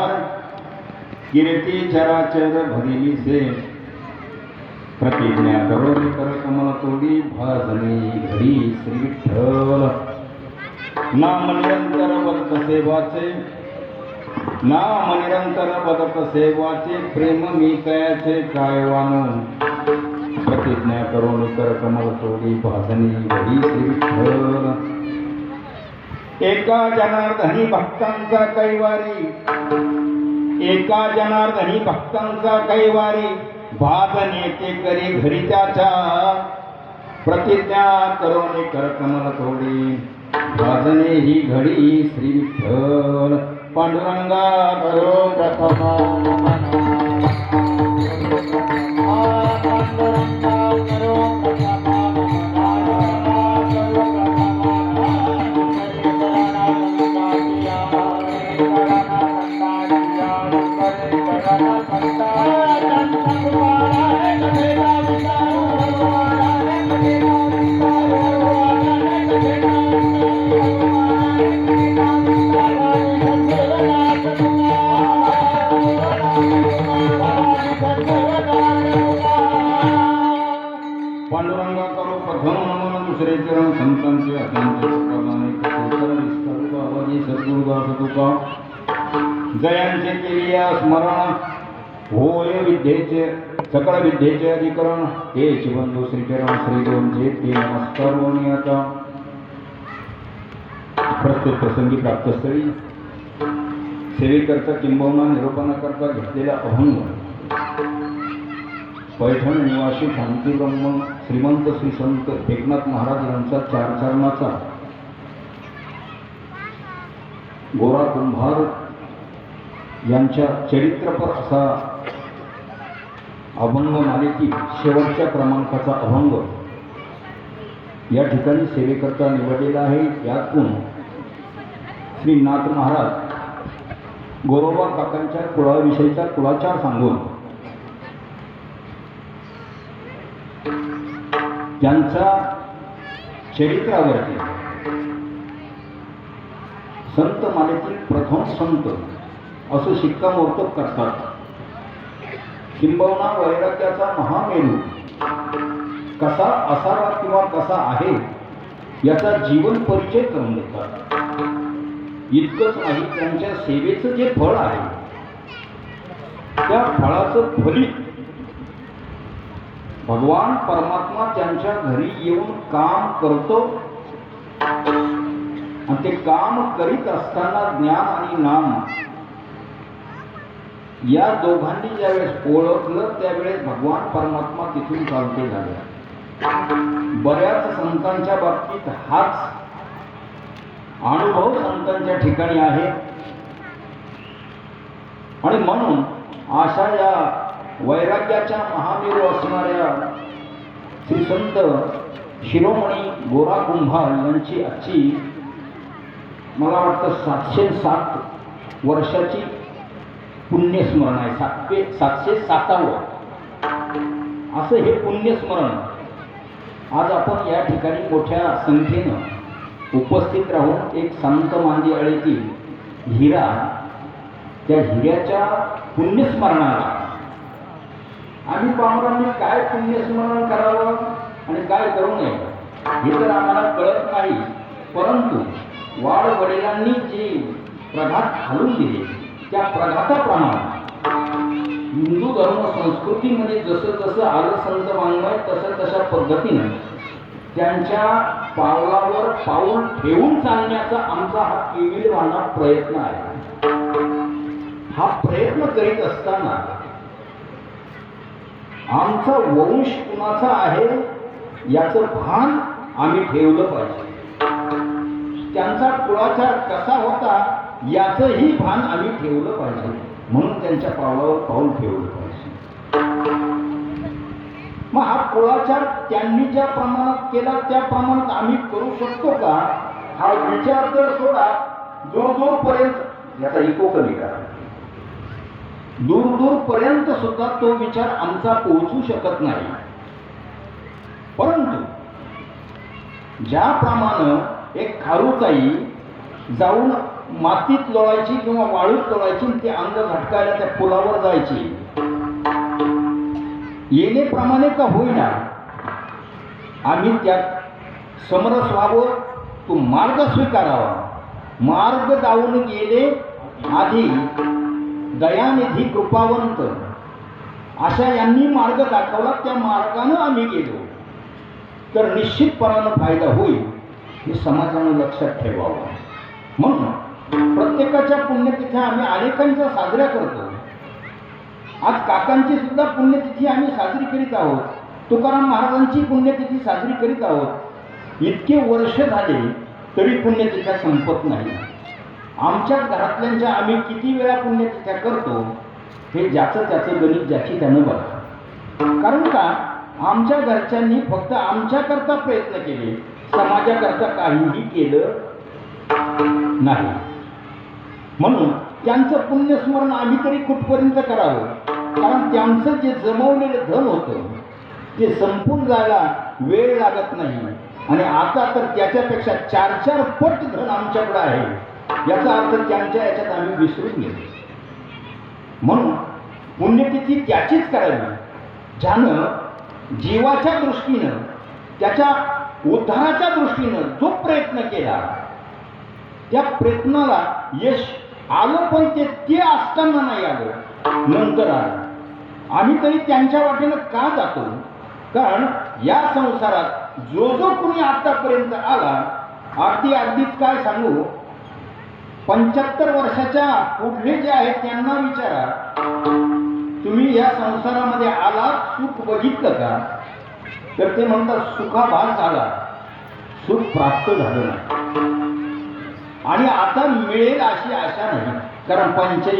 कुंभार कीर्ती चराचर भगिनी से. प्रतिज्ञा करो कर कमल तोडी भाजनी घरी श्री विठ्ठल. नाम निरंतर बदत सेवाचे. नाम निरंतर बदत सेवाचे प्रेम मी कयाचे काय वानो प्रतिज्ञा करो कर कमल तोडी भाजनी घरी श्री विठ्ठल. एका जनार्दनी भक्तांचा कैवारी. एका जनार्दनी भक्तांचा कैवारी. भाग नेते करी घरी त्याच्या. प्रतिज्ञा करोने कर कमल थोडी भाजने ही घडी श्री विठ्ठल. पांडुरंगा करो प्रथम. सकळ विद्येचे अधिकरण हे बंधू श्रीचरण श्री दोनचे ते नमस्कार आता प्रस्तुत प्रसंगी प्राप्तस्थळी सेवेकरता किंबहुना निरोपणाकरता घेतलेला अभंग पैठण निवासी शांतीब्रह्म श्रीमंत श्री संत एकनाथ महाराज यांचा चार चरणाचा गोरा कुंभार यांच्या चरित्रपर असा अभंग मालिकेत शेवटच्या क्रमांकाचा अभंग. या ठिकाणी सेवेकरता निवडलेला आहे. यातून श्री नाथ महाराज गोरोबा काकांच्या कुळाविषयीचा कुळाचार सांगून त्यांचा चरित्रावरती संत मालेतील प्रथम संत असं शिक्कामोर्तब करतात. किंबहुना वैराग्याचा महामेरू. कसा असावा किंवा कसा आहे याचा जीवन परिचय करून देतात. इतकंच नाही त्यांच्या सेवेचं जे फळ आहे त्या फळाचं फलित भगवान परमात्मा त्यांच्या घरी येऊन काम करतो. आणि ते काम करीत असताना ज्ञान आणि नाम या दोघांनी ज्यावेळेस ओळखलं त्यावेळेस भगवान परमात्मा तिथून चालते झाले. बऱ्याच संतांच्या बाबतीत हाच अनुभव संतांच्या ठिकाणी आहे. आणि म्हणून अशा या वैराग्याच्या महामेरू असणाऱ्या श्री संत शिरोमणी गोरा कुंभार यांची आजची मला वाटतं सातशे सात वर्षाची पुण्यस्मरण आहे. सातशे सातशे सातावं असं हे पुण्यस्मरण. आज आपण या ठिकाणी मोठ्या संख्येनं उपस्थित राहून एक संत मांदी अळीतील हिरा त्या हिऱ्याच्या पुण्यस्मरणाला. आम्ही पाहुरांनी काय पुण्यस्मरण करावं आणि काय करू नये हे तर आम्हाला कळत नाही. परंतु वाड वडिलांनी जे प्रघात घालून दिले त्या प्रघाताप्रमाणे हिंदू धर्म संस्कृतीमध्ये जसं जसं आलं संत वाङ्मय तसं तशा पद्धतीनं त्यांच्या पावलावर पाऊल ठेवून चालण्याचा आमचा हा केविलवाना प्रयत्न आहे. हा प्रयत्न करीत असताना आमचा वंश कुणाचा आहे याचं भान आम्ही ठेवलं पाहिजे. त्यांचा कुळाचार कसा होता याचंही भान आम्ही ठेवलं पाहिजे. म्हणून त्यांच्या पावलावर पाऊल ठेवलं पाहिजे. मग हा कुळाचार त्यांनी ज्या प्रमाणात केला त्या प्रमाणात आम्ही करू शकतो का? हा विचार तर सोडा. दूर दूर पर्यंत याचा इको कमी करा. दूर दूर पर्यंत सुद्धा तो विचार आमचा पोहोचू शकत नाही. परंतु ज्याप्रमाणे एक खारुताई जाऊन मातीत लोळायची किंवा वाळूत लोळायची ते अंग झटकायला त्या पुलावर जायची. येणेप्रमाणे का होईना आम्ही त्यात समरस व्हावं तो मार्ग स्वीकारावा. मार्ग जाऊन गेले आधी दयानिधी कृपावंत. अशा यांनी मार्ग दाखवला त्या मार्गानं आम्ही गेलो. तर निश्चितपणानं फायदा होईल हे समाजानं लक्षात ठेवावं. म्हणून प्रत्येकाच्या पुण्यतिथ्या आम्ही अनेकांच्या साजऱ्या करतो. आज काकांची सुद्धा पुण्यतिथी आम्ही साजरी करीत आहोत. तुकाराम महाराजांची पुण्यतिथी साजरी करीत आहोत. इतके वर्ष झाले तरी पुण्यतिथ्या संपत नाही. आमच्या घरातल्यांच्या आम्ही किती वेळा पुण्यतिथ्या करतो हे ज्याचं त्याचं गणित ज्याची त्यानं बघा. कारण का? आमच्या घरच्यांनी फक्त आमच्याकरता प्रयत्न केले. समाजाकरता काहीही केलं नाही. म्हणून त्यांचं पुण्यस्मरण आम्ही तरी कुठपर्यंत करावं? कारण त्यांचं जे जमवलेलं धन होतं ते संपून जायला वेळ लागत नाही. आणि आता तर त्याच्यापेक्षा चार चार पट धन आमच्याकडे आहे. याचा अर्थ त्यांच्या याच्यात आम्ही विसरून गेलो. म्हणून पुण्यतिथी त्याचीच करावी. ज्यानं जीवाच्या दृष्टीनं त्याच्या उद्धाराच्या दृष्टीनं जो प्रयत्न केला त्या प्रयत्नाला यश आलं पण ते ते असताना नाही आलं. नंतर आलं. आम्ही तरी त्यांच्या वाटेनं का जातो? कारण या संसारात जो जो कुणी आतापर्यंत आला अगदी अगदीच काय सांगू? पंच्याहत्तर वर्षाच्या पुढले जे आहेत त्यांना विचारा. तुम्ही या संसारामध्ये आलात सुख बघितलं का? तर ते म्हणतात सुखाभास झाला. सुख प्राप्त झालं नाही. आणि आता मिळेल अशी आशा नाही. कारण पंच्याऐंशी